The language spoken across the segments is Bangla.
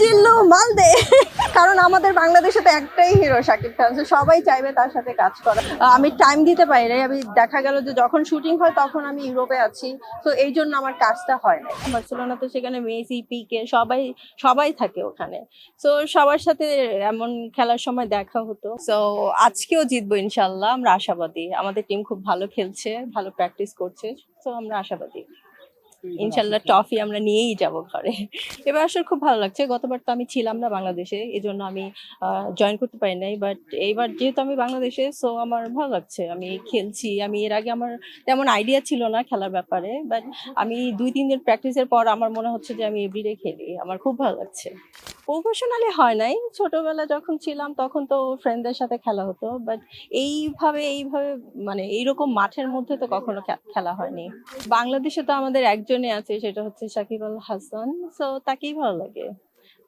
জিল্লু মাল দে কারণ আমাদের বাংলাদেশে তো একটাই হিরো শাকিব খান। সবাই চাইবে তার সাথে কাজ করা আমি টাইম দিতে পারি না আমি দেখা গেল যে যখন শুটিং হয়, তখন আমি ইউরোপে আছি। তো এই জন্য আমার কাজটা হয় না বার্সেলোনাতে সেখানে মেসি পিকে সবাই সবাই থাকে ওখানে। তো সবার সাথে এমন খেলার সময় দেখা হতো। তো আজকেও জিতবো ইনশাল্লাহ আমরা আশাবাদী। আমাদের টিম খুব ভালো খেলছে, ভালো প্র্যাকটিস করছে। তো আমরা আশাবাদী। ইনশাল্লাহ ট্রফি আমরা নিয়েই যাব ঘরে। এবার আসলে খুব ভালো লাগছে। গতবার তো আমি ছিলাম না বাংলাদেশে এই জন্য আমি জয়েন করতে পারি নাই। বাট এইবার যেহেতু আমি বাংলাদেশে সো আমার ভালো লাগছে। আমি খেলছি। আমি এর আগে আমার তেমন আইডিয়া ছিল না খেলার ব্যাপারে। বাট আমি দুই তিন দিন প্র্যাকটিসের পর আমার মনে হচ্ছে যে আমি এভরিডে খেলি। আমার খুব ভালো লাগছে। প্রফেশনালি হয় নাই। ছোটবেলা যখন ছিলাম তখন তো ফ্রেন্ডদের সাথে খেলা হতো। বাট এইভাবে এইভাবে মানে এইরকম মাঠের মধ্যে তো কখনো খেলা হয়নি। বাংলাদেশে তো আমাদের একজনই আছে, সেটা হচ্ছে সাকিব আল হাসান। সো তাকেই ভালো লাগে।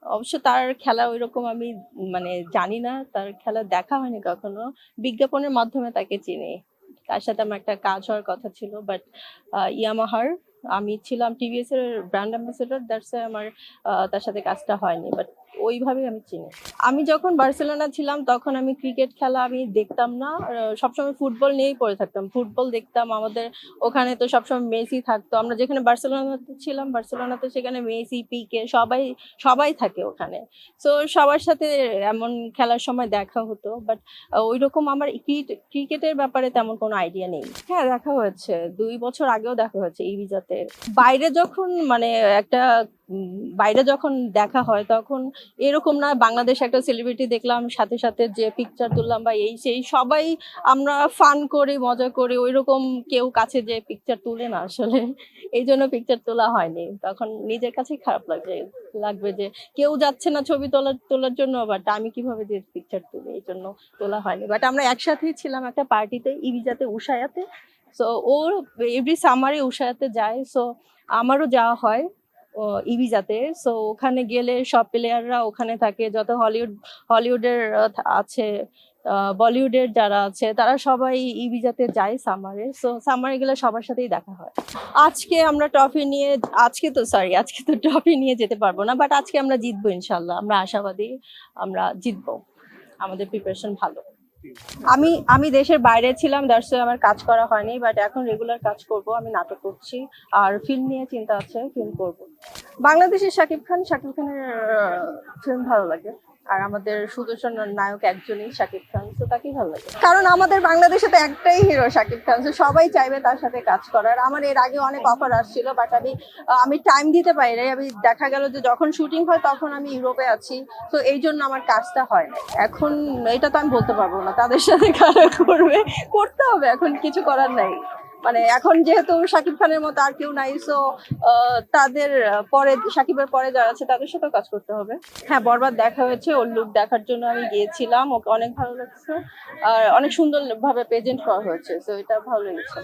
অবশ্য তার খেলা ওইরকম আমি মানে জানি না। তার খেলা দেখা হয়নি কখনো। বিজ্ঞাপনের মাধ্যমে তাকে চিনি। তার সাথে আমার একটা কাজ হওয়ার কথা ছিল। বাট ইয়ামাহার আমি ছিলাম টিভিএস এর ব্র্যান্ড অ্যাম্বাসেডর দ্যাটস আমার তার সাথে কাজটা হয়নি বাট ওইভাবেই আমি চিনি। আমি যখন বার্সেলোনা ছিলাম, তখন আমি ক্রিকেট খেলা আমি দেখতাম না। সবসময় ফুটবল নিয়েই পড়ে থাকতাম। ফুটবল দেখতাম, আমাদের ওখানে তো সবসময় মেসি থাকতো। আমরা যেখানে বার্সেলোনাতে ছিলাম, বার্সেলোনাতে সেখানে মেসি, পিকে সবাই সবাই থাকে ওখানে। তো সবার সাথে এমন খেলার সময় দেখা হতো। বাট ওই রকম আমার ক্রিকেটের ব্যাপারে তেমন কোনো আইডিয়া নেই। হ্যাঁ দেখা হয়েছে। দুই বছর আগেও দেখা হয়েছে ইভিজাতে বাইরে যখন মানে একটা বাইরে যখন দেখা হয় তখন এরকম না, বাংলাদেশ একটা সেলিব্রিটি দেখলাম, সাথে সাথে যে পিকচার তুললাম বা এই সেই সবাই আমরা ফান করি, মজা করি ওই রকম কেউ কাছে যে পিকচার তুলে না আসলে। এই জন্য পিকচার তোলা হয়নি। তখন নিজের কাছেই খারাপ লাগবে লাগবে যে কেউ যাচ্ছে না ছবি তোলার তোলার জন্য বাট আমি কীভাবে যে পিকচার তুলি? এই জন্য তোলা হয়নি। বাট আমরা একসাথেই ছিলাম একটা পার্টিতে ইভিজাতে উষায়াতে। সো ও এভরি সামারে উষায়াতে যায়। সো আমারও যাওয়া হয়। ইভিজাতে সো ওখানে গেলে সব প্লেয়াররা ওখানে থাকে। যত হলিউড হলিউডের আছে বলিউডের যারা আছে, তারা সবাই ইভিজাতে যায় সামারে সো সামারে গেলে সবার সাথেই দেখা হয়। আজকে আমরা ট্রফি নিয়ে, আজকে তো সরি আজকে তো ট্রফি নিয়ে যেতে পারব না বাট আজকে আমরা জিতবো ইনশাল্লাহ আমরা আশাবাদী, আমরা জিতবো। আমাদের প্রিপারেশন ভালো। আমি আমি দেশের বাইরে ছিলাম দ্যাটস আমার কাজ করা হয়নি বাট এখন রেগুলার কাজ করব, আমি নাটক করছি, আর ফিল্ম নিয়ে চিন্তা আছে ফিল্ম করব। বাংলাদেশের শাকিব খান, শাকিব খানের ফিল্ম ভালো লাগে। আর আমাদের সুদর্শন নায়ক একজনই শাকিব খান তো তাকেই ভালো লাগে। কারণ আমাদের বাংলাদেশে তো একটাই হিরো শাকিব খান তো সবাই চাইবে তার সাথে কাজ করার। আমার এর আগে অনেক অফার আসছিল বাট আমি আমি টাইম দিতে পারি নাই। আমি দেখা গেল যে যখন শুটিং হয় তখন আমি ইউরোপে আছি তো এই জন্য আমার কাজটা হয় না এখন এটা তো আমি বলতে পারব না তাদের সাথে কারা করবে করতে হবে। এখন কিছু করার নাই। মানে এখন যেহেতু শাকিব খানের মতো আর কেউ নাই সো তাদের পরে, শাকিবের পরে যারা আছে তাদের সাথে কাজ করতে হবে। হ্যাঁ বরবার দেখা হয়েছে, ওর লুক দেখার জন্য আমি গিয়েছিলাম, ওকে অনেক ভালো লাগছে, আর অনেক সুন্দর ভাবে প্রেজেন্ট করা হয়েছে সো এটা ভালো লেগেছে